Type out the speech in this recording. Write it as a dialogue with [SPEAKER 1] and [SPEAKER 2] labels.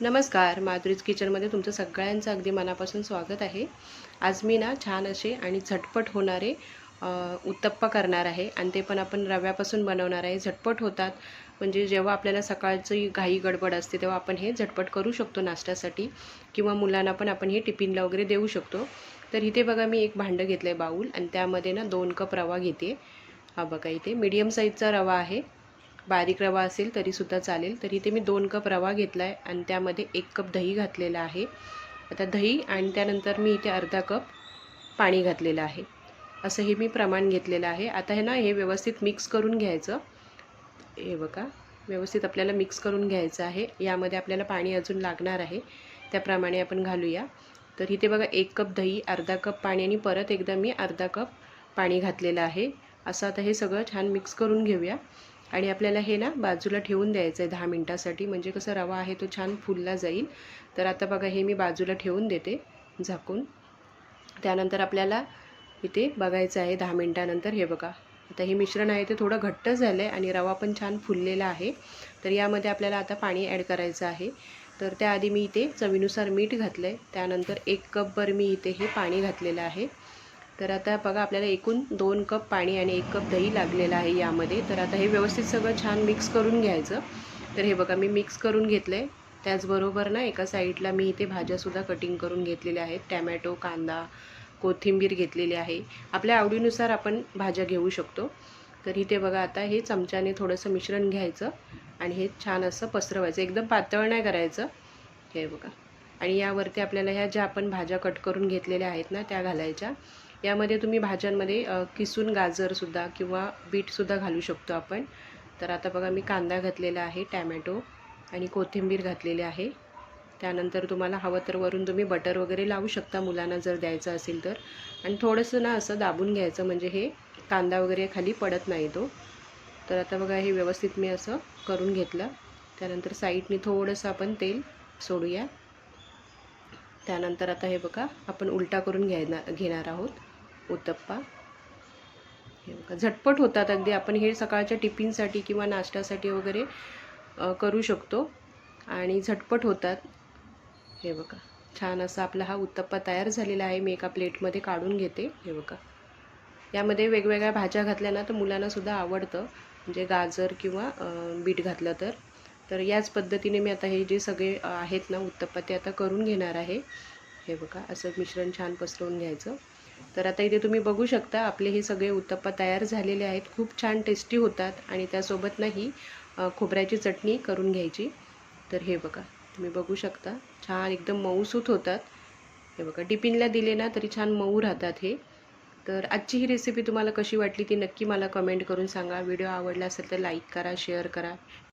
[SPEAKER 1] नमस्कार माधुरीज किचनमध्ये तुमचं सगळ्यांचं अगदी मनापासून स्वागत आहे. आज मी ना छान असे आणि झटपट होणारे उत्तप्पा करणार आहे आणि ते पण आपण रव्यापासून बनवणार आहे. झटपट होतात म्हणजे जेव्हा आपल्याला सकाळची घाई गडबड असते तेव्हा आपण हे झटपट करू शकतो नाश्त्यासाठी किंवा मुलांना पण आपण हे टिफिनला वगैरे देऊ शकतो. तर इथे बघा मी एक भांडं घेतलं आहे बाऊल आणि त्यामध्ये ना दोन कप रवा घेते. हा बघा इथे मीडियम साईजचा रवा आहे. बारीक रवा असेल तरीसुद्धा चालेल. तर इथे मी दोन कप रवा घेतला आहे आणि त्यामध्ये एक कप दही घातलेलं आहे. आता दही आणि त्यानंतर मी इथे अर्धा कप पाणी घातलेलं आहे. असं हे मी प्रमाण घेतलेलं आहे. आता हे ना हे व्यवस्थित मिक्स करून घ्यायचं. हे बघा व्यवस्थित आपल्याला मिक्स करून घ्यायचं आहे. यामध्ये आपल्याला पाणी अजून लागणार आहे. त्याप्रमाणे आपण घालूया. तर इथे बघा एक कप दही अर्धा कप पाणी आणि परत एकदा मी अर्धा कप पाणी घातलेलं आहे. असं आता हे सगळं छान मिक्स करून घेऊया. आणि आपल्याला हे ना बाजूला ठेवून द्यायचं आहे दहा मिनटासाठी. म्हणजे कसं रवा आहे तो छान फुलला जाईल. तर आता बघा हे मी बाजूला ठेवून देते झाकून. त्यानंतर आपल्याला इथे बघायचं आहे दहा मिनटानंतर. हे बघा आता हे मिश्रण आहे ते थोडं घट्ट झालं आहे आणि रवा पण छान फुललेला आहे. तर यामध्ये आपल्याला आता पाणी ॲड करायचं आहे. तर त्याआधी मी इथे चवीनुसार मीठ घातलं आहे त्यानंतर एक कपभर मी इथे हे पाणी घातलेलं आहे. तर आता बघा आपल्याला एकूण दोन कप पाणी आणि एक कप दही लागलेलं आहे यामध्ये. तर आता हे व्यवस्थित सगळं छान मिक्स करून घ्यायचं. तर हे बघा मी मिक्स करून घेतलं आहे त्याचबरोबर ना एका साईडला मी इथे भाज्यासुद्धा कटिंग करून घेतलेल्या आहेत. टॅमॅटो कांदा कोथिंबीर घेतलेली आहे. आपल्या आवडीनुसार आपण भाज्या घेऊ शकतो. तर इथे बघा आता हे चमच्याने थोडंसं मिश्रण घ्यायचं आणि हे छान असं पसरवायचं. एकदम पातळ नाही करायचं. हे बघा. आणि यावरती आपल्याला ह्या ज्या आपण भाज्या कट करून घेतलेल्या आहेत ना त्या घालायच्या. यामध्ये तुम्ही भाज्यांमध्ये किसून गाजरसुद्धा किंवा बीटसुद्धा घालू शकतो आपण. तर आता बघा मी कांदा घातलेला आहे टॅमॅटो आणि कोथिंबीर घातलेली आहे. त्यानंतर तुम्हाला हवं तर वरून तुम्ही बटर वगैरे लावू शकता मुलांना जर द्यायचं असेल तर. आणि थोडंसं ना असं दाबून घ्यायचं म्हणजे हे कांदा वगैरे खाली पडत नाही तो. तर आता बघा हे व्यवस्थित मी असं करून घेतलं. त्यानंतर साईडने थोडंसं आपण तेल सोडूया. त्यानंतर आता हे बघा आपण उलटा करून घ्यायना घेणार आहोत. उत्तप्पा हे बघा झटपट होतात अगदी. आपण हे सकाळच्या टिफिनसाठी किंवा नाश्त्यासाठी वगैरे करू शकतो. आणि झटपट होतात. हे बघा छान असा आपला हा उत्तप्पा तयार झालेला आहे. मी एका प्लेटमध्ये काढून घेते. हे बघा. यामध्ये वेगवेगळ्या भाज्या घातल्या ना तर मुलांनासुद्धा आवडतं. म्हणजे गाजर किंवा बीट घातलं तर. तर याच पद्धतीने मी आता हे जे सगळे आहेत ना उत्तप्पा ते आता करून घेणार आहे. हे बघा असं मिश्रण छान पसरवून घ्यायचं. तर आता इथे तुम्ही बघू शकता आपले हे सगळे उत्तप्पा तयार झालेले आहेत. खूप छान टेस्टी होतात आणि त्यासोबत नाही खोबऱ्याची चटणी करून घ्यायची. तर हे बघा तुम्ही बघू शकता छान एकदम मऊसूत होतात. हे बघा टिफिनला दिले ना तरी छान मऊ राहतात हे. तर आजची ही रेसिपी तुम्हाला कशी वाटली ती नक्की मला कमेंट करून सांगा. व्हिडिओ आवडला असेल तर लाईक करा शेअर करा.